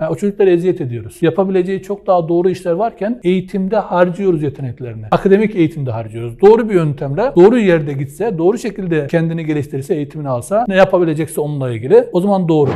Yani o çocuklara eziyet ediyoruz. Yapabileceği çok daha doğru işler varken eğitimde harcıyoruz yeteneklerini. Akademik eğitimde harcıyoruz. Doğru bir yöntemle, doğru yerde gitse, doğru şekilde kendini geliştirirse, eğitimini alsa, ne yapabilecekse onunla ilgili o zaman doğru.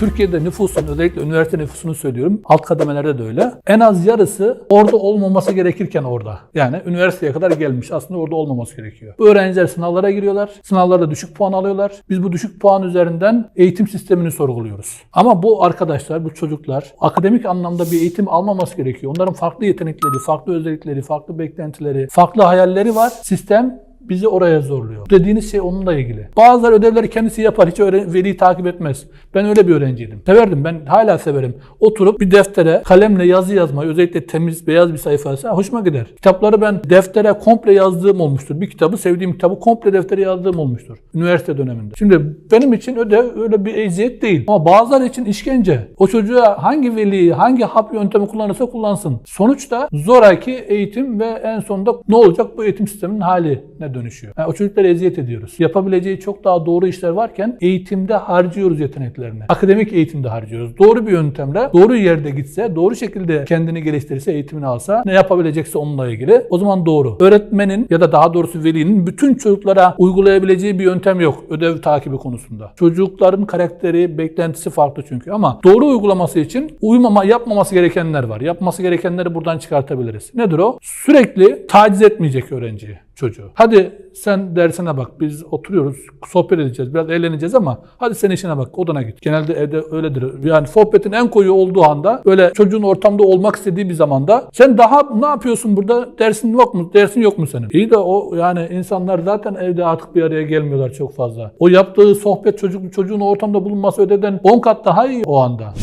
Türkiye'de nüfusun, özellikle üniversite nüfusunu söylüyorum, alt kademelerde de öyle. En az yarısı orada olmaması gerekirken orada. Yani üniversiteye kadar gelmiş. Aslında orada olmaması gerekiyor. Öğrenciler sınavlara giriyorlar. Sınavlarda düşük puan alıyorlar. Biz bu düşük puan üzerinden eğitim sistemini sorguluyoruz. Ama bu arkadaşlar, bu çocuklar akademik anlamda bir eğitim almaması gerekiyor. Onların farklı yetenekleri, farklı özellikleri, farklı beklentileri, farklı hayalleri var. Sistem bizi oraya zorluyor. Dediğiniz şey onunla ilgili. Bazıları ödevleri kendisi yapar. Hiç öğren- veliyi takip etmez. Ben öyle bir öğrenciydim. Severdim. Ben hala severim. Oturup bir deftere kalemle yazı yazmayı özellikle temiz beyaz bir sayfaysa hoşuma gider. Kitapları ben deftere komple yazdığım olmuştur. Bir kitabı sevdiğim kitabı komple deftere yazdığım olmuştur. Üniversite döneminde. Şimdi benim için ödev öyle bir eziyet değil. Ama bazıları için işkence. O çocuğa hangi veli, hangi hap yöntemi kullanırsa kullansın. Sonuçta zoraki eğitim ve en sonunda ne olacak bu eğitim sisteminin haline dönüşüyor. Yani o çocuklara eziyet ediyoruz. Yapabileceği çok daha doğru işler varken eğitimde harcıyoruz yeteneklerini. Akademik eğitimde harcıyoruz. Doğru bir yöntemle, doğru yerde gitse, doğru şekilde kendini geliştirirse, eğitimini alsa, ne yapabilecekse onunla ilgili o zaman doğru. Öğretmenin ya da daha doğrusu velinin bütün çocuklara uygulayabileceği bir yöntem yok ödev takibi konusunda. Çocukların karakteri, beklentisi farklı çünkü ama doğru uygulaması için uymama, yapmaması gerekenler var. Yapması gerekenleri buradan çıkartabiliriz. Nedir o? Sürekli taciz etmeyecek öğrenciyi çocuğu. Hadi sen dersine bak biz oturuyoruz sohbet edeceğiz biraz eğleneceğiz ama hadi sen işine bak odana git. Genelde evde öyledir. Yani sohbetin en koyu olduğu anda böyle çocuğun ortamda olmak istediği bir zamanda sen daha ne yapıyorsun burada dersin yok mu dersin yok mu senin? İyi de o yani insanlar zaten evde artık bir araya gelmiyorlar çok fazla. O yaptığı sohbet çocuk çocuğun ortamda bulunması ödevden 10 kat daha iyi o anda.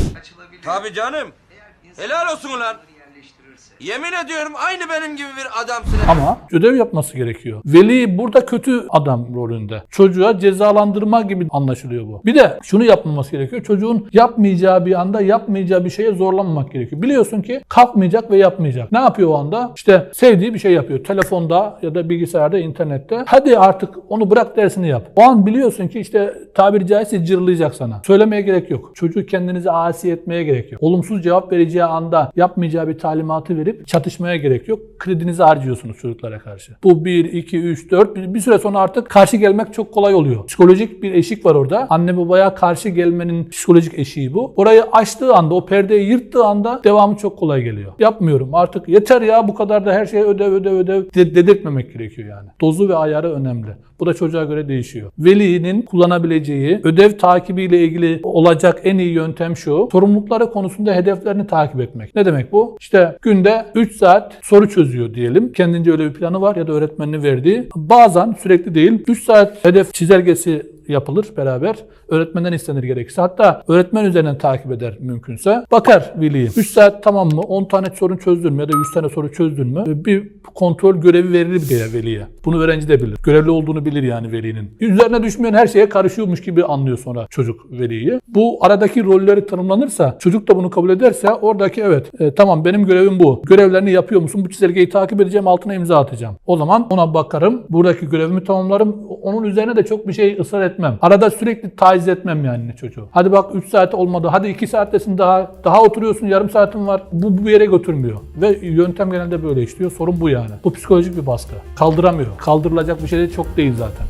Tabii canım. Helal olsun ulan. Yemin ediyorum aynı benim gibi bir adamsın. Ama ödev yapması gerekiyor. Veli burada kötü adam rolünde. Çocuğa cezalandırma gibi anlaşılıyor bu. Bir de şunu yapmaması gerekiyor. Çocuğun yapmayacağı bir anda yapmayacağı bir şeye zorlanmamak gerekiyor. Biliyorsun ki kalkmayacak ve yapmayacak. Ne yapıyor o anda? İşte sevdiği bir şey yapıyor. Telefonda ya da bilgisayarda, internette. Hadi artık onu bırak dersini yap. O an biliyorsun ki işte tabiri caizse cırlayacak sana. Söylemeye gerek yok. Çocuğu kendinize asi etmeye gerek yok. Olumsuz cevap vereceği anda yapmayacağı bir talimatı verip çatışmaya gerek yok. Kredinizi harcıyorsunuz çocuklara karşı. Bu 1, 2, 3, 4 bir, süre sonra artık karşı gelmek çok kolay oluyor. Psikolojik bir eşik var orada. Anne babaya karşı gelmenin psikolojik eşiği bu. Orayı açtığı anda, o perdeyi yırttığı anda devamı çok kolay geliyor. Yapmıyorum artık yeter ya bu kadar da her şey ödev ödev ödev de- dedirtmemek gerekiyor yani. Dozu ve ayarı önemli. Bu da çocuğa göre değişiyor. Velinin kullanabileceği ödev takibiyle ilgili olacak en iyi yöntem şu. Sorumlulukları konusunda hedeflerini takip etmek. Ne demek bu? İşte günde 3 saat soru çözüyor diyelim. Kendince öyle bir planı var ya da öğretmeninin verdiği. Bazen sürekli değil 3 saat hedef çizelgesi yapılır beraber. Öğretmenden istenir gerekirse. Hatta öğretmen üzerinden takip eder mümkünse. Bakar veli. 3 saat tamam mı? 10 tane sorun çözdün mü? Ya da 100 tane soru çözdün mü? Bir kontrol görevi verilir diye veliye. Bunu öğrenci de bilir. Görevli olduğunu bilir yani velinin. Üzerine düşmeyen her şeye karışıyormuş gibi anlıyor sonra çocuk veliyi. Bu aradaki rolleri tanımlanırsa, çocuk da bunu kabul ederse oradaki evet e, tamam benim görevim bu. Görevlerini yapıyor musun? Bu çizelgeyi takip edeceğim, altına imza atacağım. O zaman ona bakarım. Buradaki görevimi tamamlarım. Onun üzerine de çok bir şey ısrar etmem. Arada sürekli taciz etmem yani çocuğu. Hadi bak 3 saat olmadı. Hadi 2 saattesin daha. Daha oturuyorsun yarım saatin var. Bu bu yere götürmüyor. Ve yöntem genelde böyle işliyor. Sorun bu yani. Bu psikolojik bir baskı. Kaldıramıyor. Kaldırılacak bir şey de çok değil zaten.